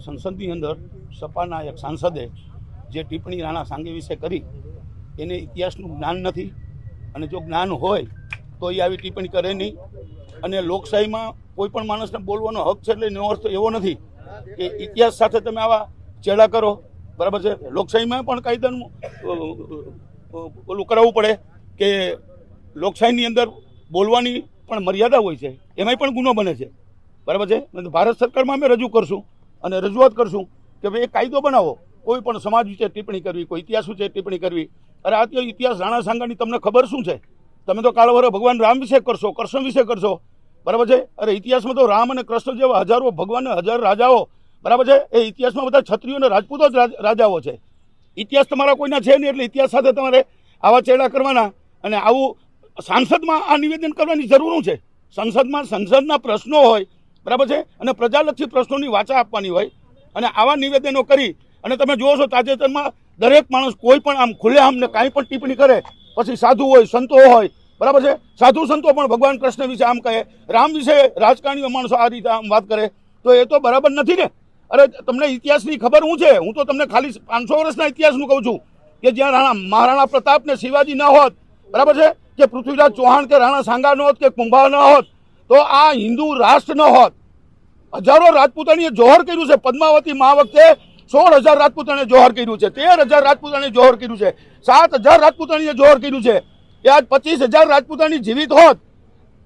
સંસદની અંદર સપાના એક સાંસદે જે ટિપ્પણી રાણા સાંગે વિશે કરી, એને ઇતિહાસનું જ્ઞાન નથી અને જો જ્ઞાન હોય તો એ આવી ટિપ્પણી કરે નહીં. અને લોકશાહીમાં કોઈ પણ માણસને બોલવાનો હક છે એટલે એનો અર્થ એવો નથી કે ઇતિહાસ સાથે તમે આવા ચેડા કરો. બરાબર છે? લોકશાહીમાં પણ કાયદાનું ઓલું કરાવવું પડે કે લોકશાહીની અંદર બોલવાની પણ મર્યાદા હોય છે. એમાંય પણ ગુનો બને છે. બરાબર છે? ભારત સરકારમાં અમે રજૂ કરશું. અને રજૂઆત કરશું કે ભાઈ એક કાયદો બનાવો. કોઈ પણ સમાજ વિશે ટિપ્પણી કરવી, કોઈ ઇતિહાસ વિશે ટિપ્પણી કરવી. અરે, આ તો ઇતિહાસ રાણા સાંગાની તમને ખબર શું છે? તમે તો કાળવરે ભગવાન રામ વિશે કરશો કૃષ્ણ વિશે કરશો. બરાબર છે? અરે, ઇતિહાસમાં તો રામ અને કૃષ્ણ જેવા હજારો ભગવાન હજાર રાજાઓ, બરાબર છે? એ ઇતિહાસમાં બધા ક્ષત્રિયો અને રાજપૂતો જ રાજ- રાજાઓ છે. ઇતિહાસ તમારા કોઈના છે નહીં, એટલે ઇતિહાસ સાથે તમારે આવા ચેડા કરવાના. અને આવું સાંસદમાં આ નિવેદન કરવાની જરૂર છે? સંસદમાં સંસદના પ્રશ્નો હોય બરાબર છે? અને પ્રજાલક્ષી પ્રશ્નોની વાચા આપવાની હોય અને આવા નિવેદનો કરી અને તમે જુઓ છો તાજેતરમાં દરેક માણસ કોઈ પણ આમ ખુલ્લેઆમને કાંઈ પણ ટિપ્પણી કરે, પછી સાધુ હોય, સંતો હોય, બરાબર છે? સાધુ સંતો પણ ભગવાન કૃષ્ણ વિશે આમ કહે, રામ વિશે રાજકારણીઓ માણસો આ રીતે આમ વાત કરે, તો એ તો બરાબર નથી ને? અરે તમને ઇતિહાસની ખબર શું છે? હું તો તમને ખાલી પાંચસો વર્ષના ઇતિહાસનું કહું છું કે જ્યાં રાણા મહારાણા પ્રતાપ ને શિવાજી ન હોત, બરાબર છે? કે પૃથ્વીરાજ ચૌહાણ કે રાણા સાંગા ન હોત, કે કુંભા ન હોત તો આ હિન્દુ રાષ્ટ્ર ન હોત. હજારો રાજપૂતાણીએ જોહર કર્યું છે. પદ્માવતી મા વખતે સોળ હજાર રાજપૂતાણીએ જોહર કર્યું છે. તેર હજાર રાજપૂતાણીએ જોહર કર્યું છે. સાત હજાર રાજપૂતાણીએ જોહર કર્યું છે. એ આજ પચીસ હજાર રાજપૂતાણી જીવિત હોત,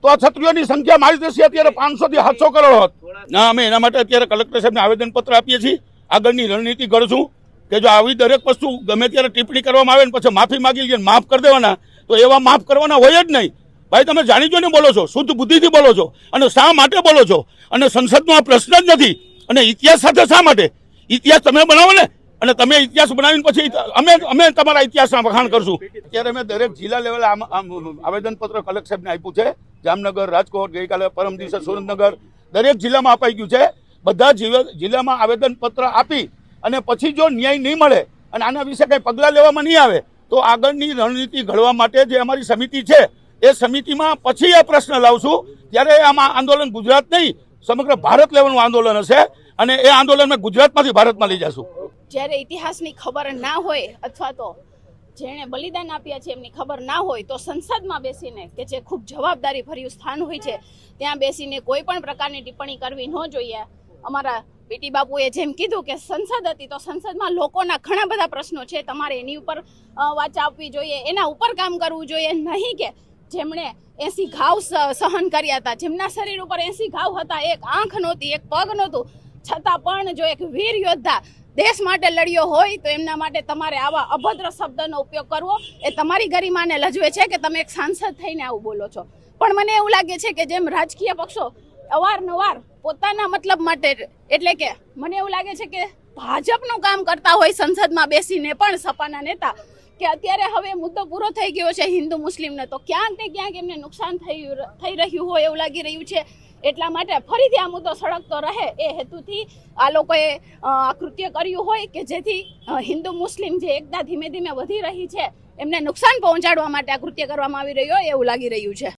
તો આ ક્ષત્રિયોની સંખ્યા મારી દેશે. અત્યારે પાંચસો થી સાતસો કરોડ હોત. ના, અમે એના માટે અત્યારે કલેક્ટર સાહેબને આવેદનપત્ર આપીએ છીએ. આગળની રણનીતિ ઘડશું કે જો આવી દરેક વસ્તુ ગમે ત્યારે ટિપ્પણી કરવામાં આવે ને પછી માફી માગી લઈએ માફ કરી દેવાના, તો એવા માફ કરવાના હોય જ નહીં. ભાઈ, તમે જાણી જોઈને બોલો છો, શુદ્ધ બુદ્ધિથી બોલો છો, અને શા માટે બોલો છો? અને સંસદનો આ પ્રશ્ન જ નથી. અને ઇતિહાસ સાથે શા માટે? ઇતિહાસ તમે બનાવો ને, અને તમે ઇતિહાસ બનાવીને પછી અમે અમે તમારા ઇતિહાસના વખાણ કરશું. અત્યારે અમે દરેક જિલ્લા લેવલે આવેદનપત્ર કલેક્ટર સાહેબને આપ્યું છે. જામનગર, રાજકોટ, ગઈકાલે પરમ દિવસે સુરેન્દ્રનગર. દરેક જિલ્લામાં અપાઈ ગયું છે. બધા જિલ્લામાં આવેદનપત્ર આપી, અને પછી જો ન્યાય નહીં મળે, અને આના વિશે કંઈ પગલાં લેવામાં નહીં આવે, તો આગળની રણનીતિ ઘડવા માટે જે અમારી સમિતિ છે એ સમિતિમાં પછી એ પ્રશ્ન લાવશું ત્યારે આમાં આંદોલન ગુજરાત નહીં, સમગ્ર ભારત લેવલનું આંદોલન હશે અને એ આંદોલન અમે ગુજરાતમાંથી ભારતમાં લઈ જશું. જ્યારે ઇતિહાસની ખબર ના હોય અથવા તો જેણે બલિદાન આપ્યા છે એમની ખબર ના હોય, તો સંસદમાં બેસીને કે જે ખૂબ જવાબદારી ભર્યું સ્થાન હોય છે, ત્યાં બેસીને કોઈ પણ પ્રકારની ટિપ્પણી કરવી ન જોઈએ. અમારા બેટી બાપુએ જેમ કીધું કે સંસદ હતી, તો સંસદમાં લોકોના ઘણા બધા પ્રશ્નો છે. તમારે એની ઉપર વાચા આપવી જોઈએ, એના ઉપર કામ કરવું જોઈએ, નહીં કે જેમણે એસી ઘાવ સહન કર્યા હતા. જેમના શરીર ઉપર એસી ઘાવ હતા. એક આંખ નહોતી, એક પગ નહોતું. છતાં પણ જો એક વીર યોદ્ધા દેશ માટે લડ્યો હોય, તો એમના માટે તમારે આવા અભદ્ર શબ્દનો ઉપયોગ કરવો એ તમારી ગરિમાને લજવે છે કે તમે એક સાંસદ થઈને આવું બોલો છો. પણ મને એવું લાગે છે કે જેમ રાજકીય પક્ષો અવારનવાર પોતાના મતલબ માટે, એટલે કે મને એવું લાગે છે કે ભાજપનું કામ કરતા હોય સંસદમાં બેસીને પણ સપાના નેતા કે અત્યારે હવે મુદ્દો પૂરો થઈ ગયો છે હિન્દુ મુસ્લિમને, તો ક્યાંક ને ક્યાંક એમને નુકસાન થયું થઈ રહ્યું હોય એવું લાગી રહ્યું છે. એટલા માટે ફરીથી આ મુદ્દો સળગતો રહે એ હેતુથી આ લોકોએ આ કૃત્ય કર્યું હોય કે જેથી હિન્દુ મુસ્લિમ જે એકતા ધીમે ધીમે વધી રહી છે, એમને નુકસાન પહોંચાડવા માટે આ કૃત્ય કરવામાં આવી રહ્યું હોય એવું લાગી રહ્યું છે.